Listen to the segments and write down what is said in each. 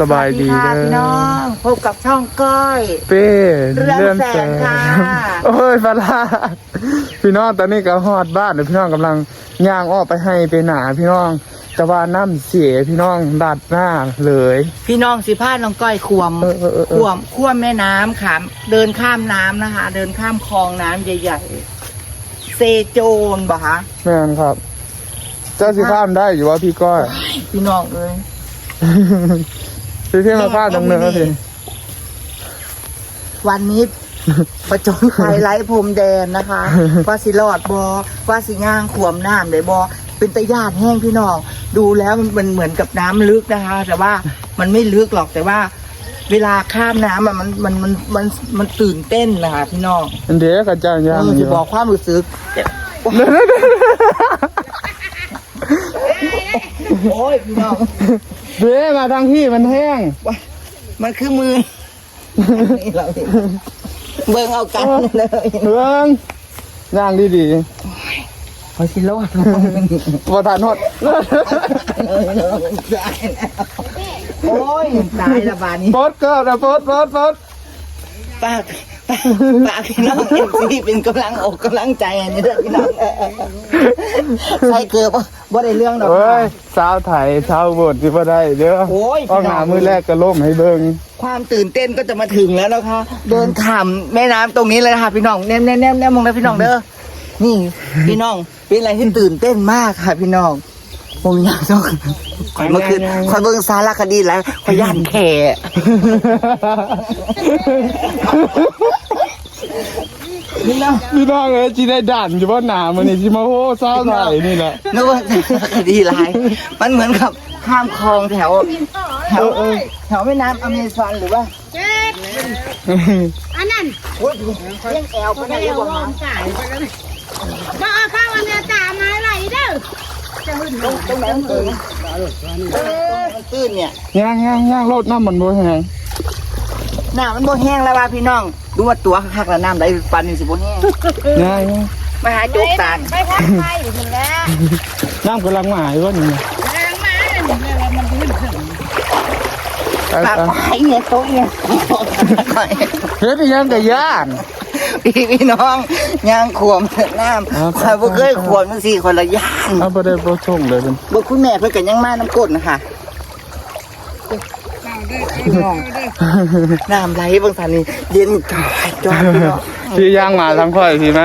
สบายดีสวัสเด้ค่ะพี่น้อองพบกับช่องก้อย เป้เรือนแสงค่ะ โอ้ยฟาลาดพี่น้องตอนนี้ก็ฮอดบ้านเดี๋ยวพี่น้องกำลังย่างออกไปให้ไปหนาพี่น้องแต่ว่าน้ำเสียพี่น้องดัดหน้าเลย พี่น้องสิพาน้องก้อยควมเออเออเออควมควมแม่น้ำขามเดินข้ามน้ำนะคะ เดินข้ามคลองน้ำใหญ่ๆเซโจนบ่คะแม่นครับ เจ้าสิข้ามได้อยู่ว่าพี่ก้อย พี่น้องเอ้ย พี่เที่ยวมาข้ามตรงเนินสิวันนี้ ประจนภัยไร้พรมแดนนะคะ ว่าสิรอดบอว่าสิย่างขวมน้ำได้บอเป็นตะยานแห้งพี่น้องดูแล้วมันมันเหมือนกับน้ำลึกนะคะ แต่ว่ามันไม่ลึกหรอกแต่ว่า เวลาข้ามน้ำอะมันมันมันมันมันตื่นเต้นนะคะพี่น้องอันเดียวกับเจ้าย่างเอออจะยู่บอกความรู้สึกโอ้ยพี่น้อง เบ้มาทางพี่มันแห้งว่ามันคือมือนี่เราเห็นเบิ่งเอากันเลยเบิ้งย่างดีพอสิรอดๆบ่ทานฮอดโอ้ยตายละบาดนี้โพสเกิดนะโพสโพสโพสปากปาก ปากพี่น้องเอ็มซีเป็นกำลังอกกำลังใจอันนี้เด้อพี่น้องใส่เกือบบ่ได้เรื่องดอกเฮ้ค่ะยสาวไทยสาวบดที่บ่ได้เด้อโอ้ยออกหน้ามือแรกก็ล่มให้เบิ่ง ความตื่นเต้นก็จะมาถึงแล้วนะคะ เดินข้ามแม่น้ำตรงนี้เลยนะคะพี่น้องแนมแนมแนมแนมมองนะพี่น้องเด้อนี่ พี่น้องเป็นอะไรที่ตื่นเต้นมากค่ะ พี่น้อง ผมอยากต้องเมื่อคืนคอยเบิ่งสารคดีแล้วคอยย่านแข่พี่น้องพี่น้องเอ้ยจีได้ด่านอยู่บ่หนามันนี่สิมาโหสาวไทยนี่แหละนึกว่าสารคดีไรมันเหมือนกับข้ามคลองแถวแถวแถวแม่น้ำอเมซอนหรือว่าเจ็ดอันนั้นโอ้ยเล่นแอลไปไหนเดี๋ยวบ้างลงสายไปแล้วนี่มาเอาข้าวอันเนี้ยตามมาไหลเด้อ ตรงไหนมันตื่นเออมันตื้นเนี่ยย่างย่างย่างรถน้ำมันบ่แห้งน้ามันบ่แห้งแล้วว่าพี่น้อง ดูว่าตัวคักแล้วน้ำไหลปันนี่สิบ่แห้งย่างย่างมาหาโจกตาลไปพักไปอยู่ถึงแล้วน้ำกำลังมาอยู่ว่านี่แรงมาเนี่ยแล้วมันขึ้นถึงไปปาไปเนี่ยโต๊ะเนี่ยเฮ็ดอีหยังก็ย่าน พี่พี่น้องย่างขวมน้ครับำคอยบ่เคยขวมจังซี่คนละย่างเอาบ่ได้บ่ส่งเลยเป็นบ่คุณแม่เพิ่นก็ยังมาน้ำกดนะคะน้ำไหลบางสันนี่เย็นจอยจอยพี่น้องพี่ย่างมาทางค่อยพี่ไหม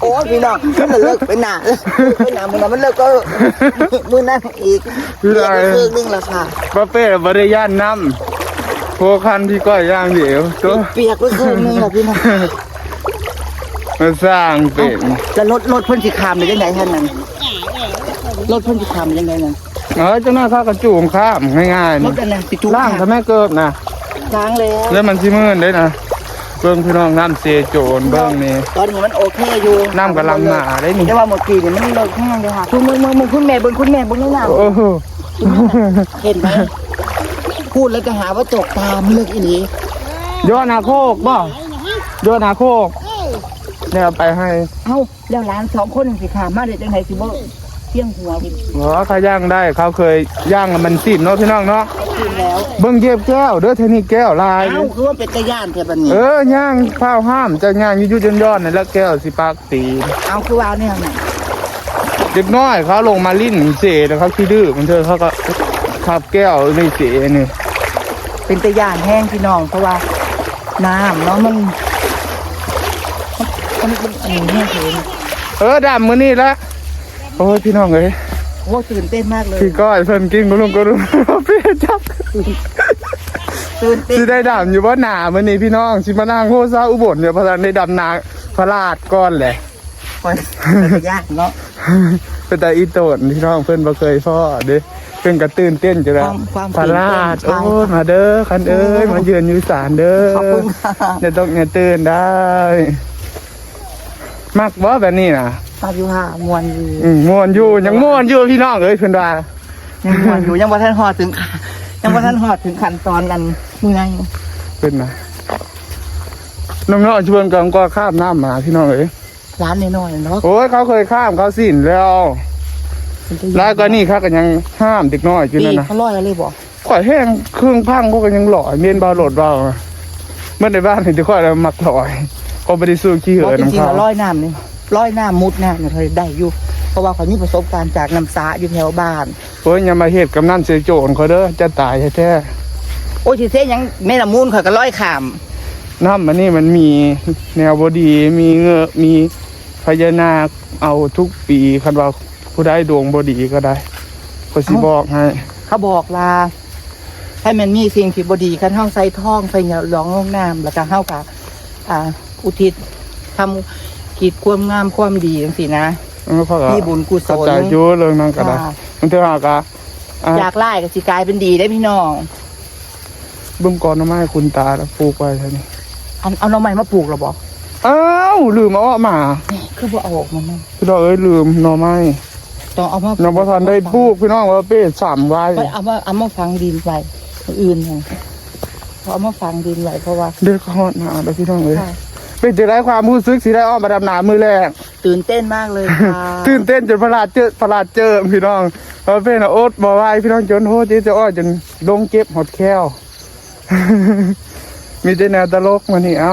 โอ้ยพี่น้องมันเลิกไปหนาเลิกไปหนามันมันเลิกก็มือนั่นอีกพี่เรียได้กไปเพิ่งนึงแล้วค่ะบ่เป้บ่ได้ย่านน้ำ โพคันพี่ก้อยย่างเดียวตัวเปียกไปครึ่งนึงแล้วพี่น้องมาสร้างเป็นแล้วรถรถเพิ่นสิขามได้ยังไงท่านนั้นรถเพิ่นสิขามได้ยังไงนั่นเออเจ้าหน้าข้ากระจูงข้ามง่ายๆรนี่ถอันนั้นสิจูล่างทำแม่เกิบนะล้างแล้วแล้วมันสิมื่นได้นะเบิ่งพี่น้องน้ำเสโจรเบิ่งนี่ตอนนี้มันโอเคอยู่น้ำกำลังมาได้นี่แต่ว่าเมื่อกี้นี่มันเลิกแห้งเลยค่ะคุณมึงมึงมึงคุณแม่เบิ่งคุณแม่เบิ่งในน้โอ้โหำเห็นไหม พูดแล้วก็หาว่าตกตามเลิกอีนี้ยอดนาโคกบ่ยอดนาโคกเนี่ยเอาไปให้ เอ้าแล้วหลานสองคนนี่สิขามมาได้จังไดสิบ่เที่ยงหัวพี่หรอเขาย่างได้เขาเคยย่างมันสิ้นเนาะพี่น้องเนาะขึ้นแล้วเบิ่งเย็บแก้วเด้อเทนี่แก้วลาย เอ้าคือว่าเป็นตะย่านแท้บัดนี้เออย่างข้าวห้ามจะย่างยุยๆย่อนๆนี่แล้วแก้วสิปากตีเอาคือว่าเนี่ยน่ะเด็กน้อยเขาลงมาลิ้นเสแล้วเขาขี้ดื้อมันเธอเขาก็ขับแก้วในเสนี่ เป็นตะย่านแห้งพี่น้องเพราะว่าน้ำเนาะมันมันมันอันนี้แห้งเลยเออดำมื้อนี้ละโอ้ยพี่น้องเอ้ยโอ้ตื่นเต้นมากเลยพี่ก้อยเพิ่นกินก็ลุงก็ลุงพี่จับตื่นเต้นสิได้ดำอยู่บ่หนามื้อนี้พี่น้องสิมานั่งโฮซาอุบลเนี่ยเพราะฉะนั้นได้ดำนาพระราชก่อนแหละคอยเป็นตะย่านเนาะเป็นแต่อีโตนพี่น้องเพิ่นบ่เคยพ่อเด้ เพิ่นก็ตื่นเต้นจังคแล้ววามความพระตื่นราเต้นชโอ้ยมาเด้อคันเอ้ยมาเยือนอยู่ศาลเด้อขอบคุณค่ะอย่าตกอย่าตื่นได้มักบ่แบบนี้น่ะปาอยู่ค่ะมวนอยู่อืมม่วนอยู่ยังม่วนอยู่พี่น้องเอ้ยเพิ่นว่ายังมวนอยู่ยังบ่ทันหอดถึงขั้นยังบ่ทันหอดถึงขั้นตอนกันเมื่อยเพิ่นน่ะน้องๆชวนกันก็ข้ามน้ำมาพี่น้องเอ้ยร้านน้อยๆเนาะโอ้ยเขาเคยข้ามเขาสิ้นแล้วเป็นตะย่าน แล้วก็นี่ครับก็ยังห้ามเด็กน้อยอยู่ปีนั่นนะเขาลอยอะไรบอกข่อยแห้งเครื่องพังพวกก็ยังหล่อยเมียนบาโหลดเบาเมื่อในบ้านเห็นที่ข่อยแล้วมักหล่อยก็ไม่ได้สู้ขี้เหืเพอราะจน้ำริงๆเขาแล้วลอยน้ำนี่ลอยน้ำมุดน้ำเนี่ยเคยได้อยู่เพราะว่าเขามีประสบการณ์จากน้ำสาอยู่แถวบ้านโอ้ยอย่ามาเหตุกำนันเสียโจรเขาเด้อจะตายแท้โอ้ยทีเส้ยังแม่ละมูลเขาก็ลอยขามๆน้ำมันนี่มันมีแนวบดีมีเงือกมีพญานาคเอาทุกปีคันว่า ผู้ได้ดวงบดีก็ได้ก็สิบอกให้เขาบอกลาให้มันมีสิ่งที่บดีคันเฮาใส่ท่องใส่เหยาร้องลงน้ำแล้วก็เฮากับอ่า อุทิศทำกิจความงามความดีจังซี่นะแล้วเขาก็มีบุญกุศเข้าลใจอยุ่เรื่องนั้นก็ได้ค่ะมันเท่ากับอะอยากไล่ก็สิกลายเป็นดีได้พี่น้องเบื้องก่อนน้ำไม้คุณตาแล้วปลูกไว้เท่านี้เอาเอาหน้องใหม่มาปลูกเหรอบอกอ้าวลืมเอาออกมา คือบ่เอาออกมามั่งพี่น้องเอ้ยลืมหน่อไม้ ต้องเอามาน้องประธานได้ปลูกพี่น้องว่าเป้สามไว้ไปเอามาเอามาฝังดินไว้อื่นเนี่ยเอามาฝังดินไว้เพราะว่าเด็กฮอดหนาแล้วพี่น้องเอ้ยค่ะเป็นจะได้ความรู้สึกสิได้อ้อมมาดำนามือแรกตื่นเต้นมากเลยค่ะตื่นเต้นจนประหลาดเจอประหลาดเจอพี่น้องเพราะเป็นน่ะโอ๊ตบอกว่าพี่น้องจนโหดที่จะอ้อจนลงเก็บหดแค้วมีแต่แนวตลกมานี่เอ้า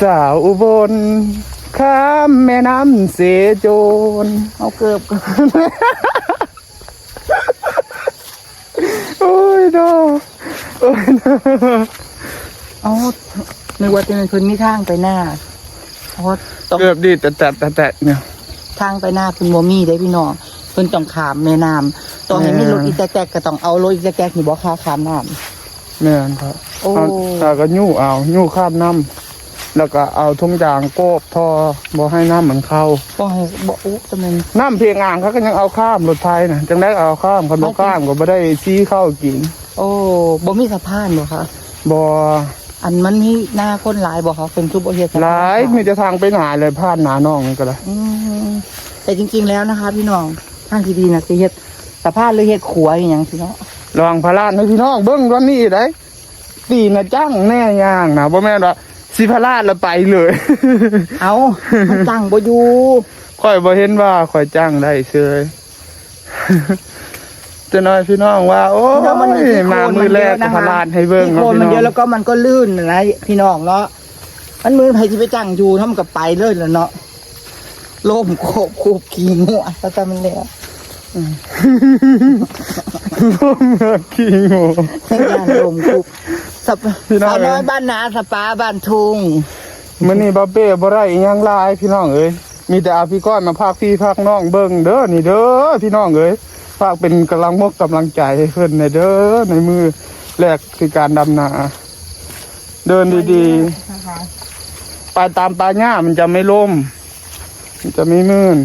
สาวอุบล ข้ามแม่น้ำเสโจนเอาเกือบก่อนโอ้ยดอโอ้ยดอเอานึกว่าจะเป็นพื้นมีทางไปหน้าเพราะต้องเกือบดีแต่แต่แต่แต่เนี่ยทางไปหน้าเพิ่นบ่มีได้พี่น้องเพิ่นต้องขามแม่น้ำต้องให้มีแม่รถอีแตกๆก็ต้องเอารถอีแตกๆนี่บ่ค่าขามน้ำแม่นครับโอ้เอาแต่ก็ยู่เอายู่ข้ามน้ำ แล้วก็เอาทุ่งยางโกบทอบ่ให้น้ำมันเข้าบ่ให้บ่อุ๊จะเป็นน้ำเพียงอ่างเขาก็ยังเอาข้ามรถไทยนะจังได้เอาข้ามคันบ่ข้ามก็บ่ได้ชี้เข้ากิน โอ้บ่มีสะพานบ่คะบ่อันมันมีหน้าคนหลายบ่คะเป็นคือบ่เฮ็ดสะพานหลายมีแต่ทางไปหนาเลยผ่านหนาน้องนี่ก็ได้อืมแต่จริง ๆแล้วนะคะ พี่น้องทางที่ดีน่ะสิเฮ็ดสะพานหรือเฮ็ดขัวอหยังพี่น้องลองพาราดให้พี่น้องเบิ่งวันนี้ได้ตีนะจังแน่ย่างนะบ่แม่นว่า สิพาราดแล้วไปเลย เอามันตั้งบ่อยู่ข่อยบ่เห็นว่าข่อยจ้างได้เชยจะน้อยพี่น้องว่า โอ้ยพี่น้องมันอยู่ที่โคนมามือแรกมันเยอะนะคะพาราดให้เบิ่งที่เนาะโคนพี่มันน้อเยอะงแล้วก็มันก็ลื่นนะพี่น้องเนาะมันมือไผสิไปจ้างอยู่ทำกับไปเลยแล้วเนาะโลมโคบคูบขี้งัวแต่แต่มันแล้ว ร่วมเมื่อกี้งูให้งานลมคูบสับพี่น้องสาวน้อยบ้านนาสปาบ้านทุงมื้อนี้บ่เป้บ่ได้อีหยังหลายพี่น้องเอ้ยมีแต่อาพี่ก้อนมาพากพี่พากน้องเบิ่งเด้อนี่เด้อพี่น้องเอ้ยฝากเป็นกำลังมกกำลังใจให้เพิ่นในเด้อในมือแรกคือการดำนา เดินดีๆ ไปตามปลาหญ้ามันจะไม่ล่ม มันจะไม่มื่น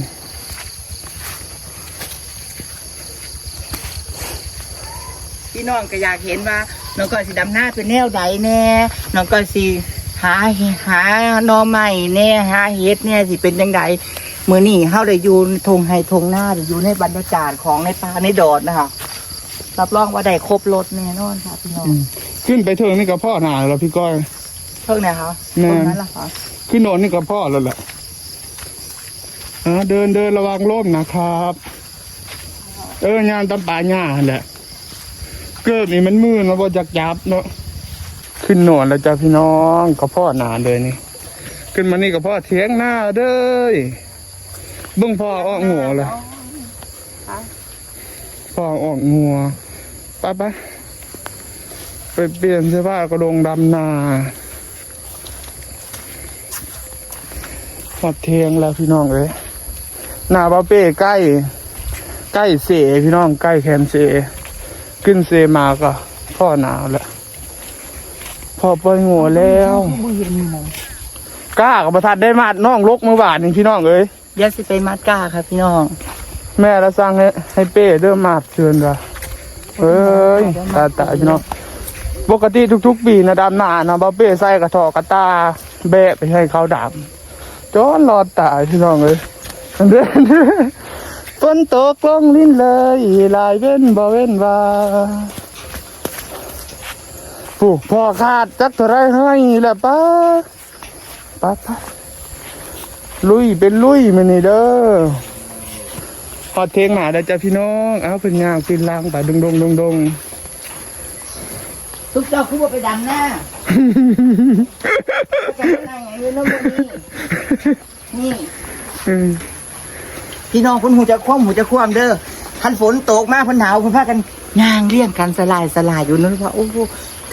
น้องก็อยากเห็นว่าน้องก็สิดำหน้าเป็นแนวใดแน่น้องก็สิหาหาหนอใหม่แน่หาเฮ็ดแน่สิเป็นยังไงมื้อนี้เฮาได้อยู่ทงไห้ทงหน้าได้อยู่ในบรรยากาศของในป่าในดอนนะคะรับรองว่าได้ครบรถแน่นอนค่ะพี่น้องขึ้นไปเทิงนี่กับพ่อหนาแล้วพี่ก้อยเพิ่งไหนคะแม่ตรงนั้นล่ะคะขึ้นโนนนี่กับพ่อแล้วแหละอ่าเดินเดินระวังร่มนะครับ เอองานตำป่าหญ้าหั่นแหละ เกิดนี่มันมืดมาบ่จักยับเนาะขึ้นโนนแล้วจ้ะพี่น้องกับพ่อหนานเลยนี่ ขึ้นมานี่กับพ่อเถียงหน้าเด้ยเบิ่งพ่อออกหัวเลยพ่อออกงัวไปไปไปเปลี่ยนเสื้อผ้ากระดงดำนาหอดเทียงแล้วพี่น้องเอ้ยหน้าบาเป้ใกล้ ใกล้เสพี่น้องใกล้แคมเส ขึ้นเซมาก็พ่อหนาวแล้วพอปล่อยหัวแล้วบ่เห็นนี่นะกล้ากับประทัดได้มาดน้องลกเมื่อวานนี่พี่น้องเอ้ยอย่าสิไปมัดก้าค่ะพี่น้อง แม่แล้วสั่งให้ให้เป้เริ่มมาดเชิญละเอ้ยตาตาพี่น้องปกติทุกๆปีนะดำหนานะบาเป้ใส่กระถอกกระตาแบะไปให้เขาดำจอนรอดตายพี่น้องเอ้ยเดินฝ นตกลงลิ้นเลยลายเว้นบ่เว้นว่าผู้พ่อขาดจักเท่าไรให้แหละป้าป้าป้าลุยเป็นลุยมันนี่เด้อพอดเทงหมาได้อจ้ะพี่น้อง เอ้าเป็นงางเป็นลางไปดงดงดงดงทุกเจ้าคือว่าไปดังหน้าจะทำไงเงินน้ำมันนี่นี่อืม พี่น้องคนหูจะคว่ำหูจะคว่ำเด้อคันฝนตกมาเพันหนาวเพิ่นพากันย่างเลี้ยงกันสลายสลายอยู่นั่นว่าโอ้โห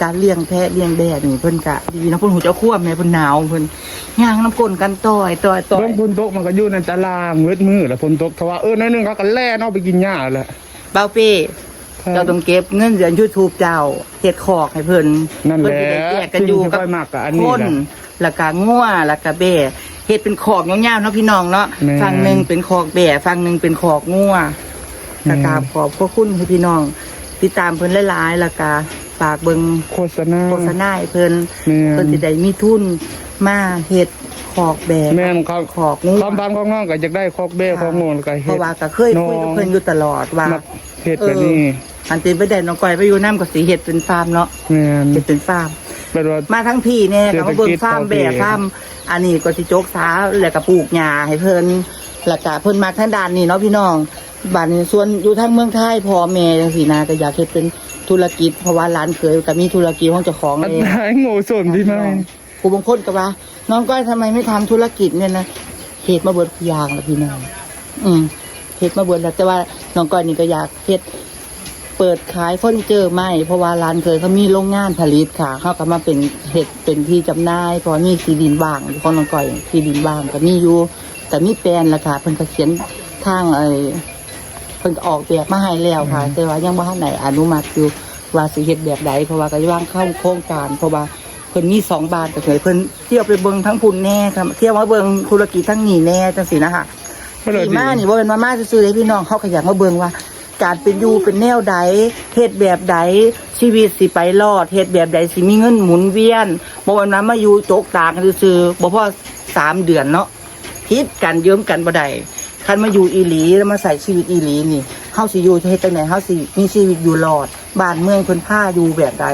การเลี้ยงแพะเลี้ยงแบะนี่เพิ่นกะดีนะเพิ่นหูจะคว่ำแม่เพิ่นหนาวเพิ่นย่างน้ำก้นกันต่อยต่อยต่อเบิ่ยงพนตกมันก็อยู่ในตารางมืดมืดแล้วพนตกเพราะว่าเออน้อยหนึงเขาก็แล่เนอกไปกินหญ้าแหละเบาเป้เจ้าต้องเก็บเงินเดือนยูทูบเจ้าเฮ็ดคอกให้เพิ่นนั่นแหละเพิ่นสิได้แยกกันอยู่กับสิ่งที่ค่อยมักอะอันนี้คนแหละแล้วก็งัวแล้วก็แบะ เฮ็ดเป็นคอกยาวๆเนาะพี่น้องเนาะแม่นฝั่งหนึงเป็นคอกแบะฝั่งหนึงเป็นคอกงัวแม่กนกราบขอบพระคุณให้พี่น้อง ติดตามเพิ่นหลายๆแล้วก็ฝากเบิ่งโฆษณา โฆษณาให้เพิ่นแม่น เพิ่นสิได้มีทุนมาเฮ็ดคอกแบะแม่นเขาคอกงัวความฝันของน้องก็อยากได้คอกเบ้คอกโง่แล้วก็เพเฮ็ดราะว่าก็เคยคุยกับเพิ่นอยู่ตลอดว่ามักเฮ็ดแบบนี้อันเป็นไปได้น้องก้อยไปอยู่น้ำกับสีเห็ดเป็นฟาร์มเนาะแม่น เห็ดเป็นฟาร์ม เป็นว่า มาทั้งพี่เนี่ยเศรษฐกิจก็มาเบิ่งฟาร์มพอแบดีบฟาร์มอันนี้ก็สิโจกสาแล้วก็ปลูกหญ้าให้เพิ่นแล้วก็เพิ่นมาทางด้านนี้เนาะพี่น้องบ้านนี้ส่วนอยู่ทางเมืองไทยพ่อแม่จังซี่นะก็อยากเฮ็ดเป็นธุรกิจเพราะว่าร้านเคยก็มีธุรกิจของเจ้าของอันเองไหนโง่ส่วนพี่ไม้ผู้บางคนก็ว่า น้องก้อยทำไมไม่ทำธุรกิจเนี่ยนะเฮ็ดมาเบิดทุกอย่างแล้วพี่น้องอืมเฮ็ดมาเบิดแล้วแต่ว่าน้องก้อยนี่ก็อยากเฮ็ด เปิดขายเฟอร์นิเจอร์ไม่เพราะว่าร้านเคยเขามีโรงงานผลิตค่ะ เขาก็มาเป็นเห็ดเป็นที่จำหน่ายเพราะมีที่ดินว่างอยู่ของน้องก้อยที่ดินว่างก็มีอยู่แต่มีแปลนละค่ะเพิ่นก็เขียนทางไอ้เพิ่นก็ออกแบบมาให้แล้วค่ะ แต่ว่ายังบ่ทันไหนอนุมัติอยู่ว่าสิเฮ็ดแบบใดเพราะว่าก็ว่างเข้าโครงการเพราะว่าเพิ่นมีสองบานก็เคยเพิ่นเที่ยวไปเบิ่งทั้งพุ่นแน่ค่ะเที่ยวมาเบิ่งธุรกิจทั้งนี้แน่จังซี่นะคะก็เลยสีดีมานี่ว่าเป็นมาม่าซื่อๆเลยพี่น้องเขาขยันมาเบิ่งว่า การเป็นอยู่เป็นแนวใดเฮ็ดแบบใดชีวิตสิไปรอดเฮ็ดแบบใดสิมีเงินหมุนเวียนบ่วันนั้นมาอยู่โจกตากันซื่อๆบ่พอสามเดือนเนาะคิดกันเยิ้มกันบ่ได้คันมาอยู่อีหลีแล้วมาใส่ชีวิตอีหลีนี่เฮาสิอยู่เฮ็ดจังไดเฮาสิมีชีวิตอยู่รอดบ้านเมืองเพิ่นพาอยู่แบบใด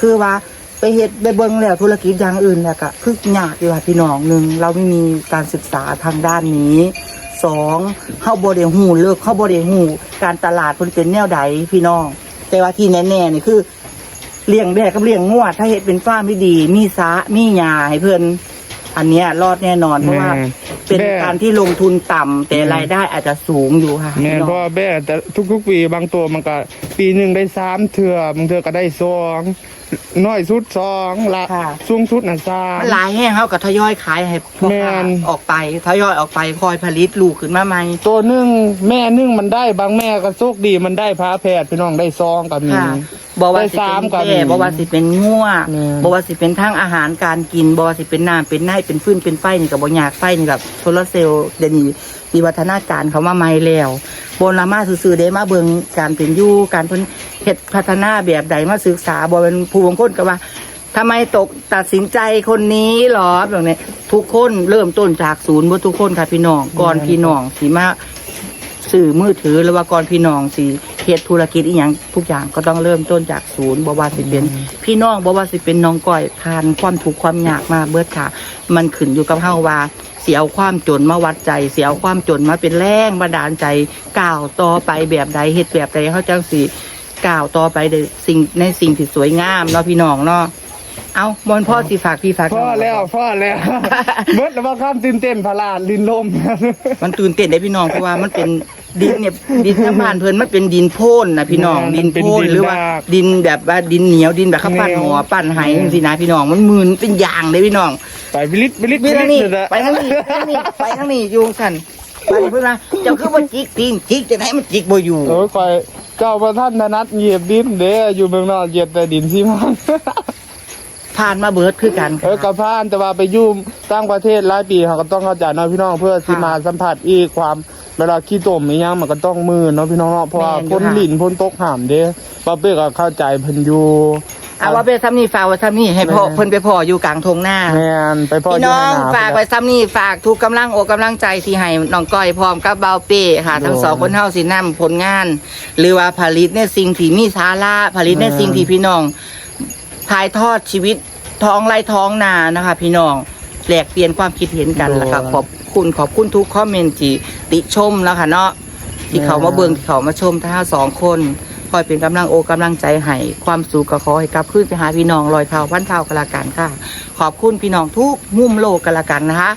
คือว่าไปเฮ็ดไปเบิ่งแล้วธุรกิจอย่างอื่นแล้วก็คือยากอยู่ว่าพี่น้องหนึงเราไม่มีการศึกษาทางด้านนี้ สองเข้าบริหูเลิกเข้าบริหูการตลาดเพิ่นเป็นแนวใดพี่น้อง แต่ว่าที่แน่ๆนี่คือเลี้ยงแบะกับเลี้ยงงวด ถ้าเห็ดเป็นฟาร์มที่ดี มีสามีหญ้าให้เพิ่นอันเนี้ยรอดแน่นอนเพราะว่าแม่เป็นแม่ การที่ลงทุนต่ำแต่รายได้อาจจะสูงอยู่ค่ะแม่นพี่เพน้องราะว่าแบ่แต่ทุกๆปีบางตัวมันก็ปีหนึ่งได้สามเทื่อบางเทื่อก็ได้สอง น้อยสุดสองละค่ะ สูงสุดน่ะสาม มันหลายแห้งเขาก็ทยอยขายให้พ่อแม่ค้าน ออกไปทยอยออกไปคอยผลิตลูกขึ้นมาใหม่ ตัวหนึงแม่หนึงมันได้บางแม่ก็โชคดีมันได้พาแพทย์พี่น้องได้ซองกับมี ค่ะบอกว่าได้สิสามเป็นกับแก่บอกว่าสิเป็นงัวแม่นบอกว่าสิเป็นทั้งอาหารการกินบอกว่าสิเป็นน้ำเป็นไนเป็นฟืนเป็นไฟนี่กับบอยากไฟนี่กับโซลาร์เซลล์เดี๋ยวนี้มีวัฒนาการเขามาใหม่แล้วโบราณมาซื่อๆได้มาเบิ่งการเป็นอยู่การเพิ่นเฮ็ดพัฒนาแบบใดมาศึกษาบ่เป็นผู้บางคนก็ว่าทำไมตกตัดสินใจคนนี้หรอแบบนี้ทุกคนเริ่มต้นจากศูนย์บ่ทุกคนค่ะพี่น้องก่อนพี่น้องสิมาสื่อมือถือหรือว่าก่อนพี่น้องสิเฮ็ดธุรกิจอีหยังทุกอย่างก็ต้องเริ่มต้นจากศูนย์บ่ว่าสิเป็น พี่น้องบ่ว่าสิเป็นน้องก้อยผ่านความทุกข์ความยากมาเบิดค่ะ มันขึ้นอยู่กับเฮาว่า เสียเอาความจนมาวัดใจ เสียเอาความจนมาเป็นแรงบันดาลใจก้าวต่อไปแบบใดเฮ็ดแบบใดเฮาจังสิก้าวต่อไปในสิ่งในสิ่งที่สวยงามเนาะพี่น้องเนาะเอาบอนพ่อสิฝากพี่ฝากพ่อน้งแล้วพ่อแล้วเบิดแล้วว่าข้ามตื่นเต้นพลาดลินลม มันตื่นเต้นได้พี่น้องเพราะว่ามันเป็นดินเนี่ยดินทางบ้านเพิ่นมันเป็นดินโพ่นนะพี่น้องมันดินเป็นโพ่นดินหรือว่ารากดินแบบว่าดินเหนียวดินแบบข้าวปั้นแนวหมอปั้นไหแนวจังซี่นะพี่น้องมันมืนเป็นยางเลยพี่น้อง ไปบิลิตบิลิตไปทางนี้บิลิตไปทางนี้ไปทางนี้ไปทางนี้อยุงสันไปเพื่อนนะเจ้าคือว่าจิกตีนจิกจะให้มันจิกบ่อยู่โอ้ยคอยเจ้าประท่านธนัดเหยียบดินเด้ออยู่เมืองนอกเหยียบแต่ดินซีมันผ่านมาเบิดคือกันเออกับพานแต่ว่าไปอยุ่มตั้งประเทศหลายปีเขาก็ต้องเข้าใจเนาะพี่น้องเพื่อสิมาสัมผัสอีกความเวลาขี้ตมอีหยังมันก็ต้องมือเนาะพี่น้องเนาะเพราะว่าพ้นลิ้นพ้นตกห่ามเด้ป้าเป้ก็เข้าใจเพิ่นอยู่ เอาว่าไปซ้ำนี่ฝากไว้ซ้ำนี่ให้พ่อแม่เพิ่นไปพ่ออยู่กลางทงหน้าแม่นไปพ่อพี่อยู่น้องให้หฝากไว้ซ้ำนี่ฝากทุกกำลังอกกำลังใจที่ให้น้องก้อยพร้อมกับเบาเป้ค่ะทั้งโดยสองคนเฮาสินำผลงาน หรือว่าผลิตในสิ่งที่มีสาระผลิตในแม่สิ่งที่พี่น้องถ่ายทอดชีวิตท้องไร่ท้องนานะคะ พี่น้องแลกเปลี่ยนความคิดเห็นกันแล้วค่ะโดยขอบคุณขอบคุณทุกคอมเมนต์ที่ติชมแล้วค่ะเนาะที่เขามาเบิ่งที่เขามาชมทั้งสองคนค อยเป็นกำลังโอกำลังใจให้ความสุขก็ขอให้กลับขึ้นไปหาพี่น้องลอยเท้าพันเท้ากันละกันค่ะ ขอบคุณพี่น้องทุกมุมโลกกันละกันนะคะ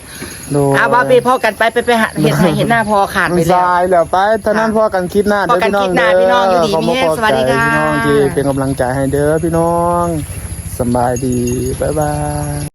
โดยอาบาเปพ่อกันไปไปไปหาเห็นให้เห็นหน้าพอขาดไปมันแล้วทรายแล้วไปเท่านั้นพอกันคลิปหน้าพอกันคลิปหน้าพี่น้องอยู่ดีขบมีแห้งขอบสวัสดีใจค่ะ พี่น้องที่เป็นกำลังใจให้เด้อพี่น้องสำบายดีบ๊ายบาย